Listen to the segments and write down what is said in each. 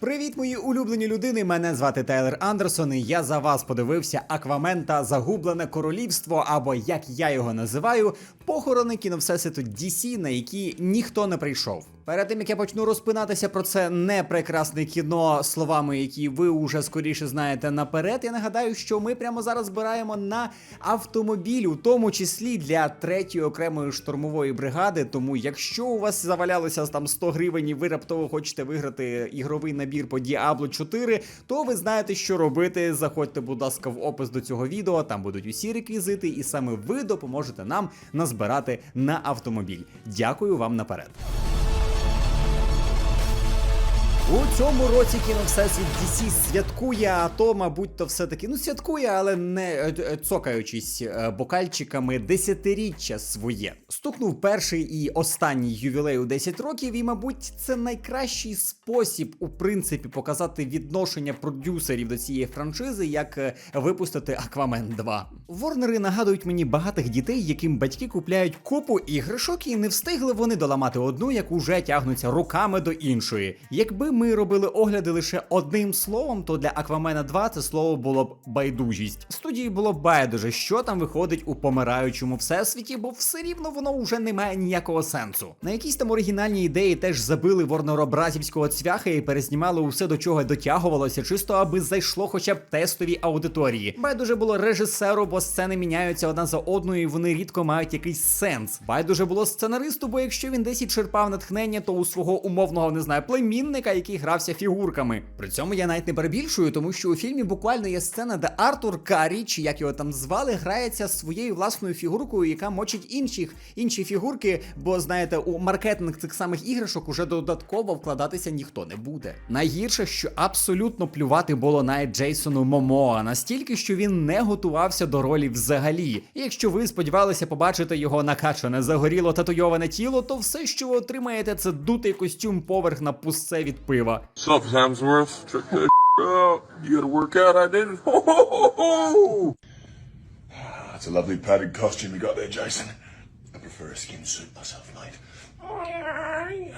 Привіт, мої улюблені людини! Мене звати Тайлер Андерсон. і Я за вас подивився Аквамен та Загублене королівство, або як я його називаю, похорони кіновсесвіту DC, на які ніхто не прийшов. Перед тим як я почну розпинатися про це непрекрасне кіно словами, які ви уже скоріше знаєте наперед. Я нагадаю, що ми прямо зараз збираємо на автомобіль, у тому числі для третьої окремої штурмової бригади. Тому, якщо у вас завалялося там 100 гривень, і ви раптово хочете виграти ігровий набір по Diablo 4, то ви знаєте, що робити. Заходьте, будь ласка, в опис до цього відео. Там будуть усі реквізити, і саме ви допоможете нам назбирати на автомобіль. Дякую вам наперед. У цьому році кіно Всесвіт DC святкує, а то, мабуть, то все-таки ну святкує, але не е, е, цокаючись е, бокальчиками десятиріччя своє. Стукнув перший і останній ювілей у 10 років, і, мабуть, це найкращий спосіб, у принципі, показати відношення продюсерів до цієї франшизи, як випустити Аквамен 2. Ворнери нагадують мені багатих дітей, яким батьки купляють купу іграшок, і не встигли вони доламати одну, як уже тягнуться руками до іншої. Якби ми робили огляди лише одним словом, то для Аквамена 2 це слово було б байдужість. Студії було б байдуже, що там виходить у помираючому всесвіті, бо все рівно воно вже не має ніякого сенсу. На якісь там оригінальні ідеї теж забили ворнеробразівського цвяха і перезнімали усе до чого дотягувалося, чисто аби зайшло хоча б тестові аудиторії. Байдуже було режисеру, бо сцени міняються одна за одною, і вони рідко мають якийсь сенс. Байдуже було сценаристу, бо якщо він десь і черпав натхнення, то у свого умовного не знаю племінника, який грався фігурками. При цьому я навіть не перебільшую, тому що у фільмі буквально є сцена, де Артур Карі, чи як його там звали, грається своєю власною фігуркою, яка мочить інших інші фігурки. Бо знаєте, у маркетинг цих самих іграшок уже додатково вкладатися ніхто не буде. Найгірше, що абсолютно плювати було навіть Джейсону Момоа, настільки, що він не готувався до ролі взагалі. І якщо ви сподівалися побачити його накачане загоріло татуйоване тіло, то все, що ви отримаєте, це дутий костюм поверх на пусце від пива. Sup, Hemsworth? Check that out. You gotta work out, I did. Ho, ho. That's a lovely padded costume you got there, Jason. I prefer a skin suit myself, mate. I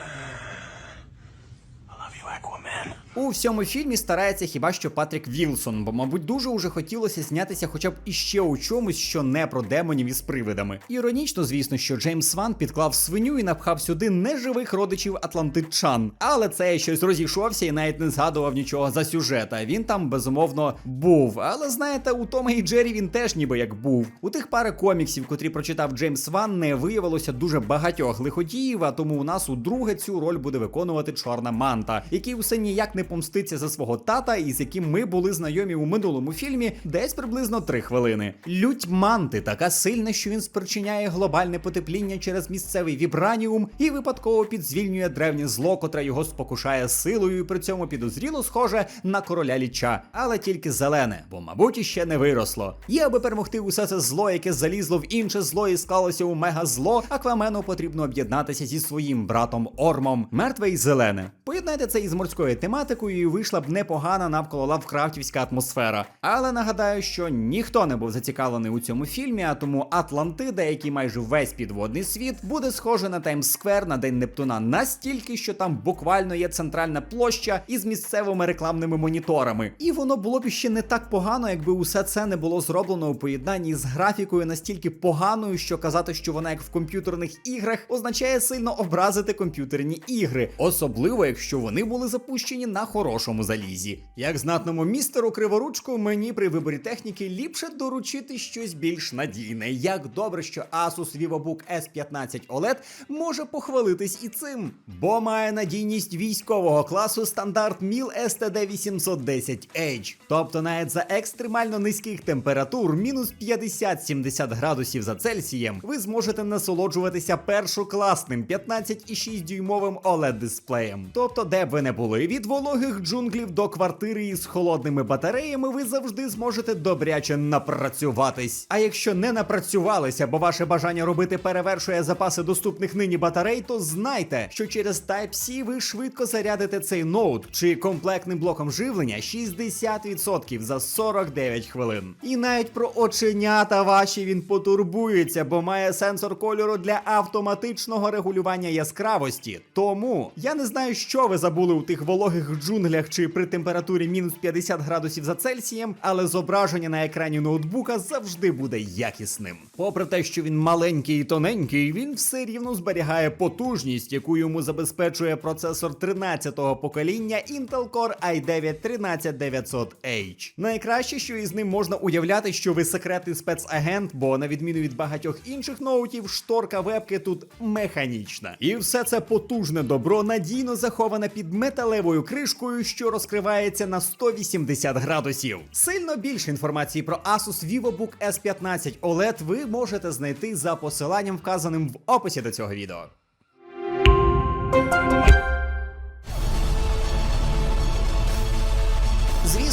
love you, Aquaman. У всьому фільмі старається хіба що Патрік Вілсон, бо, мабуть, дуже уже хотілося знятися хоча б іще у чомусь, що не про демонів із привидами. Іронічно, звісно, що Джеймс Ван підклав свиню і напхав сюди неживих родичів атлантичан. Але це щось розійшовся і навіть не згадував нічого за сюжета. Він там безумовно був. Але знаєте, у Тома і Джері він теж ніби як був. У тих пари коміксів, котрі прочитав Джеймс Ван, не виявилося дуже багатьох лиходіїв, а тому у нас удруге цю роль буде виконувати чорна манта, який усе ніяк не помститься за свого тата, і з яким ми були знайомі у минулому фільмі десь приблизно три хвилини. Лють манти така сильна, що він спричиняє глобальне потепління через місцевий вібраніум і випадково підзвільнює древнє зло, котре його спокушає силою, і при цьому підозріло схоже на короля ліча, але тільки зелене, бо, мабуть, іще не виросло. І аби перемогти усе це зло, яке залізло в інше зло і склалося у мега-зло, Аквамену потрібно об'єднатися зі своїм братом Ормом, мертве і зелене. Поєднайте це із морською тематикою, і вийшла б непогана навколо лавкрафтівська атмосфера. Але нагадаю, що ніхто не був зацікавлений у цьому фільмі, а тому Атлантида, який майже весь підводний світ, буде схоже на Таймс-сквер на День Нептуна настільки, що там буквально є центральна площа із місцевими рекламними моніторами. І воно було б іще не так погано, якби усе це не було зроблено у поєднанні з графікою настільки поганою, що казати, що вона як в комп'ютерних іграх, означає сильно образити комп'ютерні ігри, особливо якщо вони були запущені на хорошому залізі. Як знатному містеру криворучку, мені при виборі техніки ліпше доручити щось більш надійне. Як добре, що Asus VivoBook S15 OLED може похвалитись і цим, бо має надійність військового класу стандарт MIL STD810H. Тобто навіть за екстремально низьких температур, мінус 50-70 градусів за Цельсієм, ви зможете насолоджуватися першокласним 15,6 дюймовим OLED дисплеєм. Тобто, де б ви не були, від вологих джунглів до квартири із холодними батареями, ви завжди зможете добряче напрацюватись. А якщо не напрацювалися, бо ваше бажання робити перевершує запаси доступних нині батарей, то знайте, що через Type-C ви швидко зарядите цей ноут чи комплектним блоком живлення 60% за 49 хвилин. І навіть про оченята ваші він потурбується, бо має сенсор кольору для автоматичного регулювання яскравості. Тому я не знаю, що ви забули у тих вологих джунглях чи при температурі мінус 50 градусів за Цельсієм, але зображення на екрані ноутбука завжди буде якісним. Попри те, що він маленький і тоненький, він все рівно зберігає потужність, яку йому забезпечує процесор 13-го покоління Intel Core i9 13900H. Найкраще, що із ним можна уявляти, що ви секретний спецагент, бо на відміну від багатьох інших ноутів, шторка вебки тут механічна. І все це потужне добро надійно заховане під металевою кришкою, що розкривається на 180 градусів. Сильно більше інформації про Asus VivoBook S15 OLED ви можете знайти за посиланням, вказаним в описі до цього відео.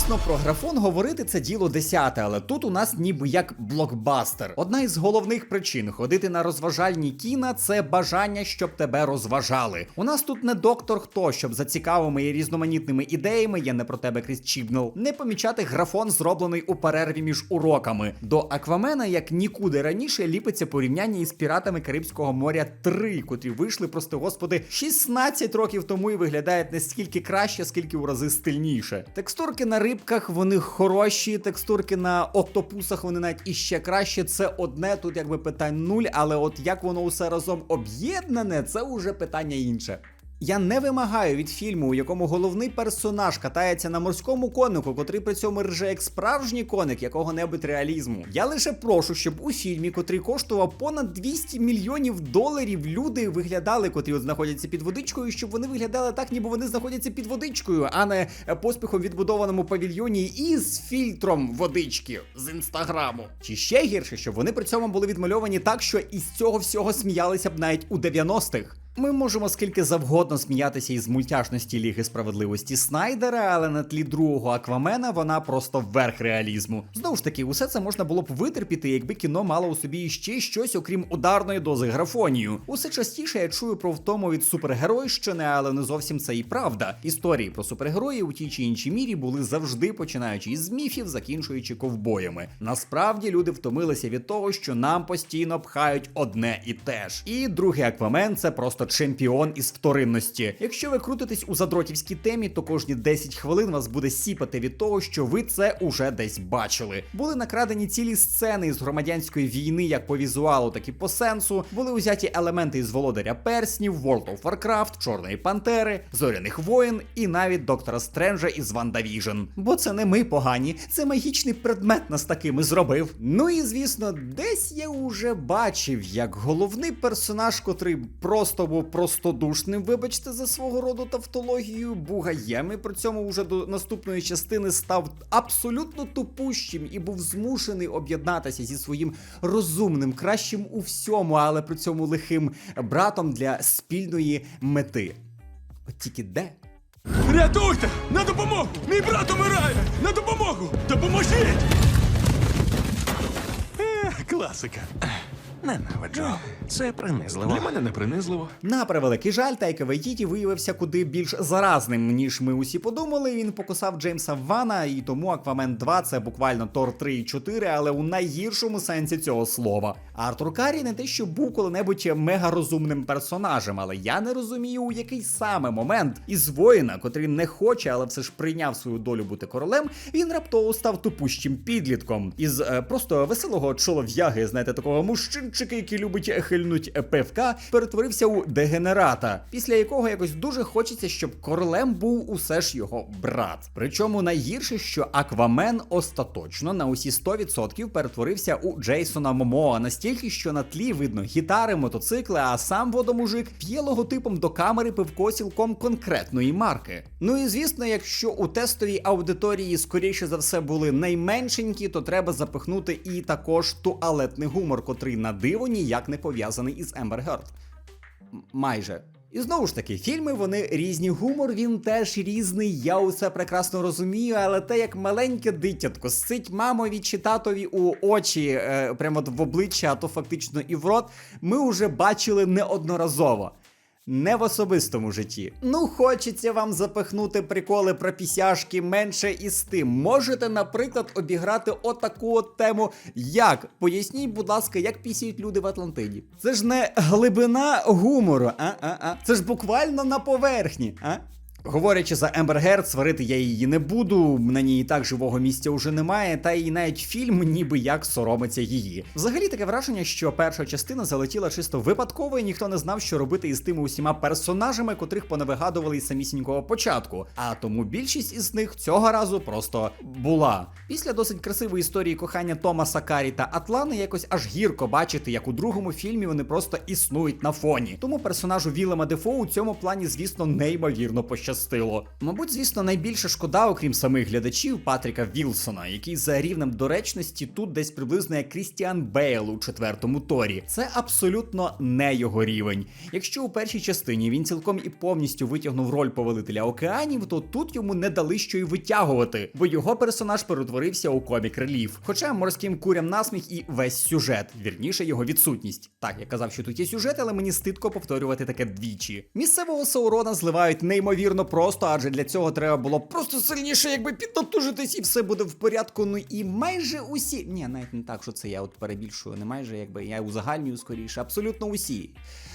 Звісно, про графон говорити це діло десяте, але тут у нас ніби як блокбастер. Одна із головних причин ходити на розважальні кіна це бажання, щоб тебе розважали. У нас тут не доктор хто, щоб за цікавими і різноманітними ідеями, я не про тебе Кріс Чібнел, не помічати графон, зроблений у перерві між уроками. До Аквамена, як нікуди раніше, ліпиться порівняння із піратами Карибського моря 3, котрі вийшли, прости господи, 16 років тому і виглядають не стільки краще, скільки у рази стильніше. Текстурки на рибках вони хороші, текстурки на октопусах вони навіть іще краще. Це одне, тут якби питань нуль, але от як воно усе разом об'єднане, це уже питання інше. Я не вимагаю від фільму, у якому головний персонаж катається на морському конику, котрий при цьому рже як справжній коник якого-небудь реалізму. Я лише прошу, щоб у фільмі, котрий коштував понад 200 мільйонів доларів, люди виглядали, котрі от знаходяться під водичкою, щоб вони виглядали так, ніби вони знаходяться під водичкою, а не поспіхом відбудованому павільйоні із фільтром водички з інстаграму. Чи ще гірше, щоб вони при цьому були відмальовані так, що із цього всього сміялися б навіть у 90-х. Ми можемо скільки завгодно сміятися із мультяшності Ліги справедливості Снайдера, але на тлі другого Аквамена вона просто верх реалізму. Знову ж таки, усе це можна було б витерпіти, якби кіно мало у собі ще щось, окрім ударної дози графонію. Усе частіше я чую про втому від супергеройщини, але не зовсім це і правда. Історії про супергероїв у тій чи іншій мірі були завжди починаючи із міфів, закінчуючи ковбоями. Насправді люди втомилися від того, що нам постійно пхають одне і те ж. І другий Аквамен це просто чемпіон із вторинності. Якщо ви крутитесь у задротівській темі, то кожні 10 хвилин вас буде сіпати від того, що ви це уже десь бачили. Були накрадені цілі сцени із громадянської війни, як по візуалу, так і по сенсу. Були узяті елементи із володаря перснів, World of Warcraft, Чорної Пантери, Зоряних воїн і навіть доктора Стренджа із WandaVision. Бо це не ми погані, це магічний предмет нас такими зробив. Ну і звісно, десь я уже бачив, як головний персонаж, котрий просто був простодушним, вибачте за свого роду тавтологію, бугаєм, і при цьому уже до наступної частини став абсолютно тупущим і був змушений об'єднатися зі своїм розумним, кращим у всьому, але при цьому лихим братом для спільної мети. От тільки де? Рятуйте! На допомогу! Мій брат умирає! На допомогу! Допоможіть! Е, класика. Ненавиджу. Це принизливо. Для мене не принизливо. На превеликий жаль, Тайка Вайтіті виявився куди більш заразним, ніж ми усі подумали. Він покусав Джеймса Вана, і тому Аквамен 2 це буквально Тор 3 і 4, але у найгіршому сенсі цього слова. Артур Карі не те, що був коли-небудь мега розумним персонажем, але я не розумію, у який саме момент із воїна, котрий не хоче, але все ж прийняв свою долю бути королем, він раптово став тупущим підлітком. Із е, просто веселого чолов'яги, знаєте, такого мужчинчика, який любить хильнуть пивка, перетворився у дегенерата, після якого якось дуже хочеться, щоб королем був усе ж його брат. Причому найгірше, що Аквамен остаточно на усі 100% перетворився у Джейсона Момоа настільки, що на тлі видно гітари, мотоцикли, а сам водомужик п'є логотипом до камери пивко цілком конкретної марки. Ну і звісно, якщо у тестовій аудиторії скоріше за все були найменшенькі, то треба запихнути і також туалетний гумор, котрий на диво ніяк не пов'язаний із Ембер Герд. Майже. І знову ж таки, фільми вони різні. Гумор він теж різний. Я усе прекрасно розумію, але те, як маленьке дитятко сить мамові чи татові у очі, е, прямо в обличчя, а то фактично і в рот, ми вже бачили неодноразово. Не в особистому житті. Ну, хочеться вам запихнути приколи про пісяшки менше із тим. Можете, наприклад, обіграти отаку от тему. Як? Поясніть, будь ласка, як пісіють люди в Атлантиді. Це ж не глибина гумору, а? а, а? Це ж буквально на поверхні, а? Говорячи за Ембер Герд, сварити я її не буду. На ній і так живого місця уже немає, та і навіть фільм ніби як соромиться її. Взагалі таке враження, що перша частина залетіла чисто випадково, і ніхто не знав, що робити із тими усіма персонажами, котрих понавигадували із самісінького початку. А тому більшість із них цього разу просто була. Після досить красивої історії кохання Томаса Карі та Атлани якось аж гірко бачити, як у другому фільмі вони просто існують на фоні. Тому персонажу Вілема Дефо у цьому плані, звісно, неймовірно пощастило. Мабуть, звісно, найбільше шкода, окрім самих глядачів Патріка Вілсона, який за рівнем доречності тут десь приблизно як Крістіан Бейл у четвертому торі. Це абсолютно не його рівень. Якщо у першій частині він цілком і повністю витягнув роль повелителя океанів, то тут йому не дали що й витягувати, бо його персонаж перетворився у комік реліф. Хоча морським курям насміх і весь сюжет, вірніше його відсутність. Так, я казав, що тут є сюжет, але мені стидко повторювати таке двічі. Місцевого Саурона зливають неймовірно просто, адже для цього треба було просто сильніше, якби піднатужитись, і все буде в порядку. Ну і майже усі. Ні, навіть не так, що це я от перебільшую, не майже якби я узагальнюю скоріше. Абсолютно усі.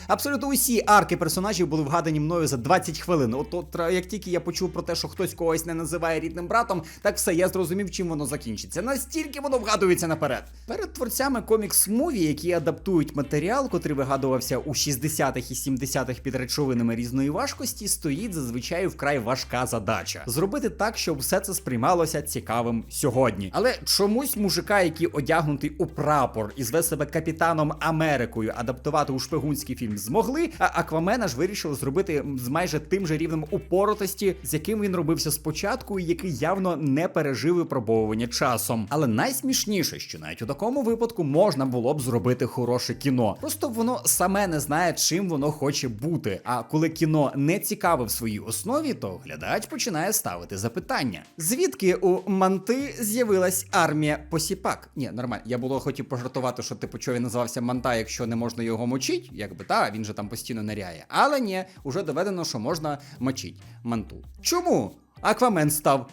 Абсолютно усі арки персонажів були вгадані мною за 20 хвилин. От, от як тільки я почув про те, що хтось когось не називає рідним братом, так все, я зрозумів, чим воно закінчиться. Настільки воно вгадується наперед. Перед творцями комікс-муві, які адаптують матеріал, котрий вигадувався у 60-х і 70-х під речовинами різної важкості, стоїть зазвичай вкрай важка задача зробити так, щоб все це сприймалося цікавим сьогодні. Але чомусь мужика, який одягнутий у прапор і зве себе капітаном Америкою, адаптувати у шпигунський фільм змогли. А Аквамена ж вирішили зробити з майже тим же рівнем упоротості, з яким він робився спочатку, і який явно не пережив випробовування часом. Але найсмішніше, що навіть у такому випадку можна було б зробити хороше кіно. Просто воно саме не знає, чим воно хоче бути. А коли кіно не цікаве в своїй основі, то глядач починає ставити запитання: звідки у манти з'явилась армія посіпак? Ні, нормально. Я було хотів пожартувати, що типу, що він називався манта, якщо не можна його мочить, якби та він же там постійно ниряє. Але ні, уже доведено, що можна мочить манту. Чому? Аквамен став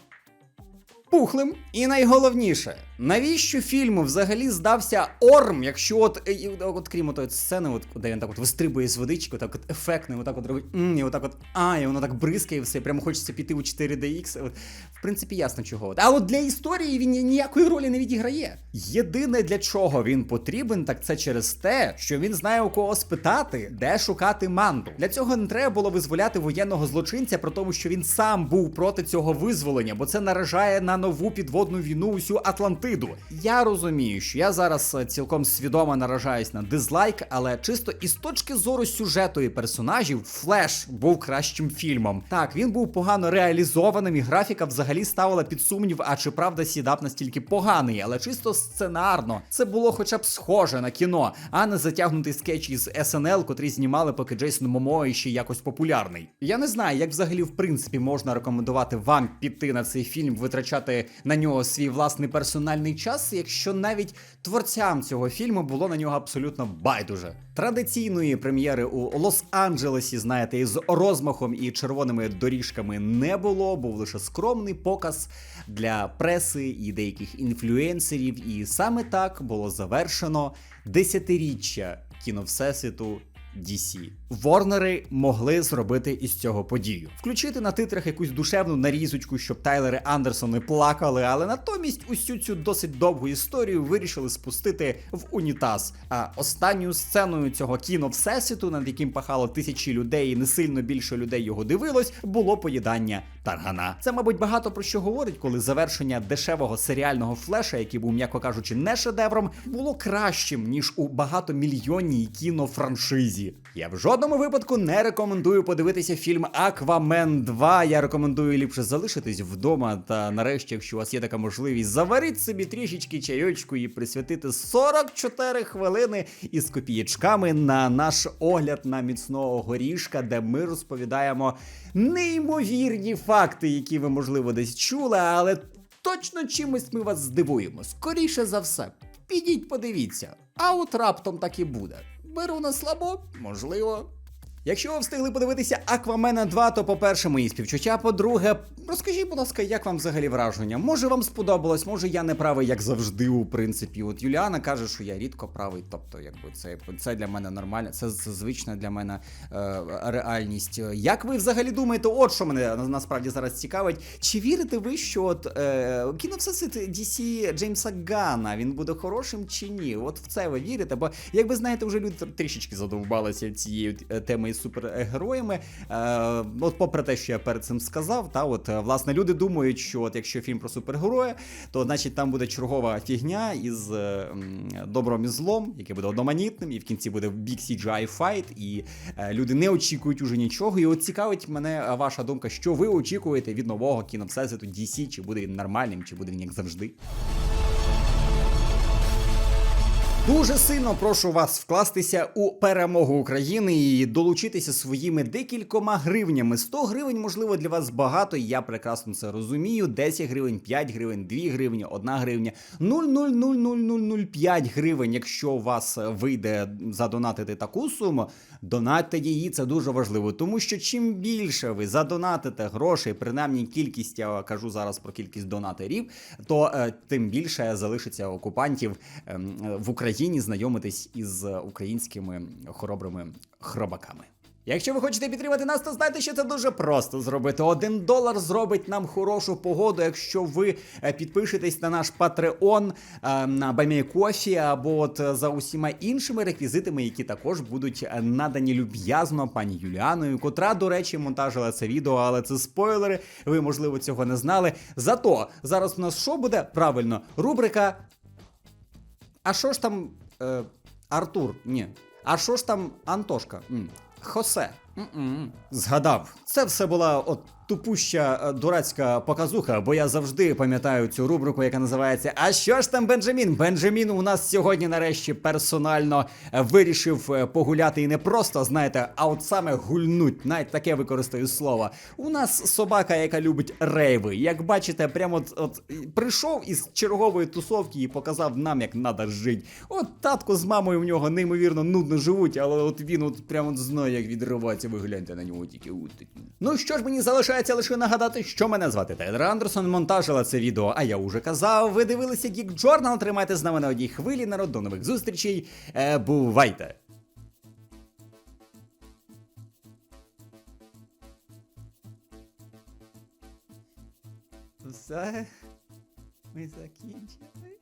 пухлим. І найголовніше, навіщо фільму взагалі здався Орм, якщо е, от, от крім отої сцени, от, де він так от вистрибує з водички, так от ефектно, отак от робить, і отак от, а, і воно так бризкає все, прямо хочеться піти у 4DX. От, в принципі, ясно чого. А от для історії він ніякої ролі не відіграє. Єдине для чого він потрібен, так це через те, що він знає у кого спитати, де шукати манту. Для цього не треба було визволяти воєнного злочинця, про тому, що він сам був проти цього визволення, бо це наражає на нову підводну війну усю Атлантиду. Я розумію, що я зараз е, цілком свідомо наражаюсь на дизлайк, але чисто із точки зору сюжету і персонажів, Флеш був кращим фільмом. Так, він був погано реалізованим, і графіка взагалі ставила під сумнів, а чи правда сідап настільки поганий, але чисто сценарно це було хоча б схоже на кіно, а не затягнутий скетч із SNL, котрий знімали, поки Джейсон Момо ще якось популярний. Я не знаю, як взагалі в принципі можна рекомендувати вам піти на цей фільм, витрачати на нього свій власний персональний час, якщо навіть творцям цього фільму було на нього абсолютно байдуже. Традиційної прем'єри у Лос-Анджелесі, знаєте, із розмахом і червоними доріжками не було, був лише скромний показ для преси і деяких інфлюенсерів. І саме так було завершено десятиріччя кіно Всесвіту DC. Ворнери могли зробити із цього подію, включити на титрах якусь душевну нарізочку, щоб Тайлери Андерсони плакали, але натомість усю цю досить довгу історію вирішили спустити в унітаз. А останньою сценою цього кіно всесвіту, над яким пахало тисячі людей, і не сильно більше людей його дивилось, було поїдання таргана. Це, мабуть, багато про що говорить, коли завершення дешевого серіального флеша, який був, м'яко кажучи, не шедевром, було кращим ніж у багатомільйонній кінофраншизі. Я в жодному випадку не рекомендую подивитися фільм Аквамен 2. Я рекомендую ліпше залишитись вдома. Та нарешті, якщо у вас є така можливість, заваріть собі трішечки чайочку і присвятити 44 хвилини із копієчками на наш огляд на міцного горішка, де ми розповідаємо неймовірні факти, які ви, можливо, десь чули, але точно чимось ми вас здивуємо. Скоріше за все, підіть, подивіться. А от раптом так і буде. Беру на слабо, можливо. Якщо ви встигли подивитися Аквамена 2, то по-перше, мої співчуття. По-друге, розкажіть, будь ласка, як вам взагалі враження? Може вам сподобалось, може я не правий, як завжди, у принципі. От Юліана каже, що я рідко правий. Тобто, якби це, це для мене нормально, це, це звична для мене е, реальність. Як ви взагалі думаєте, от що мене насправді зараз цікавить? Чи вірите ви, що от е, кіно всесвіт DC Джеймса Ганна він буде хорошим чи ні? От в це ви вірите? Бо як ви знаєте, вже люди трішечки задовбалися цією е, темою супергероями. Е, от, попри те, що я перед цим сказав, та от е, власне люди думають, що от якщо фільм про супергероя, то значить там буде чергова фігня із е, добром і злом, яке буде одноманітним, і в кінці буде бік CGI файт, і е, люди не очікують уже нічого. І от цікавить мене ваша думка, що ви очікуєте від нового кіно всесвіту DC, чи буде він нормальним, чи буде він як завжди. Дуже сильно прошу вас вкластися у перемогу України і долучитися своїми декількома гривнями. 100 гривень, можливо, для вас багато, я прекрасно це розумію. 10 гривень, 5 гривень, 2 гривні, 1 гривня, 0,00005 гривень. Якщо у вас вийде задонатити таку суму, донатьте її, це дуже важливо. Тому що чим більше ви задонатите грошей, принаймні кількість, я кажу зараз про кількість донаторів, то е, тим більше залишиться окупантів ем, в Україні знайомитись із українськими хоробрими хробаками. Якщо ви хочете підтримати нас, то знайте, що це дуже просто зробити. Один долар зробить нам хорошу погоду, якщо ви е, підпишетесь на наш Patreon, е, на Баймейкофі або от е, за усіма іншими реквізитами, які також будуть надані люб'язно пані Юліаною, котра, до речі, монтажила це відео, але це спойлери. Ви, можливо, цього не знали. Зато зараз у нас що буде? Правильно, рубрика а що ж там е, Артур? Ні. А що ж там Антошка? М. Хосе. М-м. Згадав. Це все була от тупуща е, дурацька показуха, бо я завжди пам'ятаю цю рубрику, яка називається А що ж там Бенджамін? Бенджамін у нас сьогодні нарешті персонально е, вирішив е, погуляти і не просто, знаєте, а от саме гульнуть. Навіть таке використаю слово. У нас собака, яка любить рейви. Як бачите, прямо от, от прийшов із чергової тусовки і показав нам, як надо жити. От татко з мамою в нього неймовірно нудно живуть, але от він от прямо от знає, як відривається. Ви гляньте на нього тільки. Ну що ж, мені залишається лише нагадати, що мене звати Тайлер Андерсон, монтажила це відео, а я уже казав. Ви дивилися Geek Journal, тримайте з нами на одній хвилі, народ, до нових зустрічей. Е, бувайте! Все. Ми закінчили.